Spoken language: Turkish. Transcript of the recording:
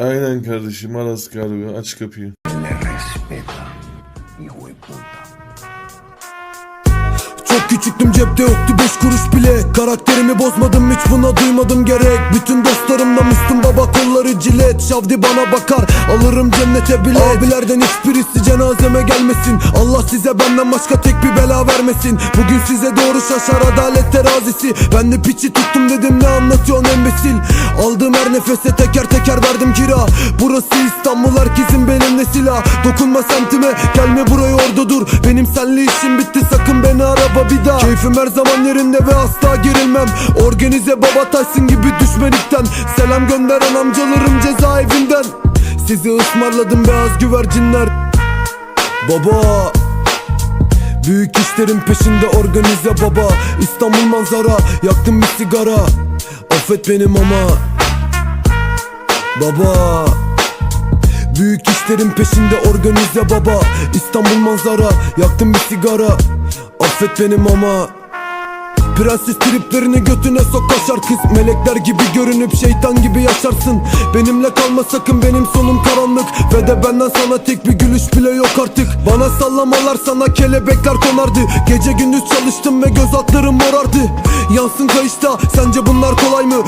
Aynen kardeşim Aras Kargo aç kapıyı. Çok küçüktüm cepte yoktu beş kuruş bile Karakterimi bozmadım hiç buna duymadım gerek Bütün Şavdi bana bakar alırım cennete bile Abilerden hiçbirisi cenazeme gelmesin. Allah size benden başka tek bir bela vermesin. Bugün size doğru şaşar adalet terazisi Ben de piçi tuttum dedim ne anlatıyorsun embesil? Aldığım her nefese teker teker verdim kira. Burası İstanbul herkesin benimle silah. Dokunma semtime gelme buraya orada dur. Benim senli işim bitti sakın beni araba bir daha. Keyfim her zaman yerinde ve asla gerilmem. Organize baba Tyson gibi düşmelikten Selam gönderen amcalarım cezaevinden. Sizi ısmarladım beyaz güvercinler. Baba Büyük işlerin peşinde organize baba. İstanbul manzara yaktım bir sigara. Affet benim ama. Baba Büyük işlerin peşinde organize baba. İstanbul manzara yaktım bir sigara. Affet benim ama Prenses triplerini götüne sok kaşar kız. Melekler gibi görünüp şeytan gibi yaşarsın. Benimle kalma sakın benim sonum karanlık. Ve de benden sana tek bir gülüş bile yok artık. Bana sallamalar sana kelebekler konardı. Gece gündüz çalıştım ve göz altlarım morardı. Yansın kayışta sence bunlar kolay mı?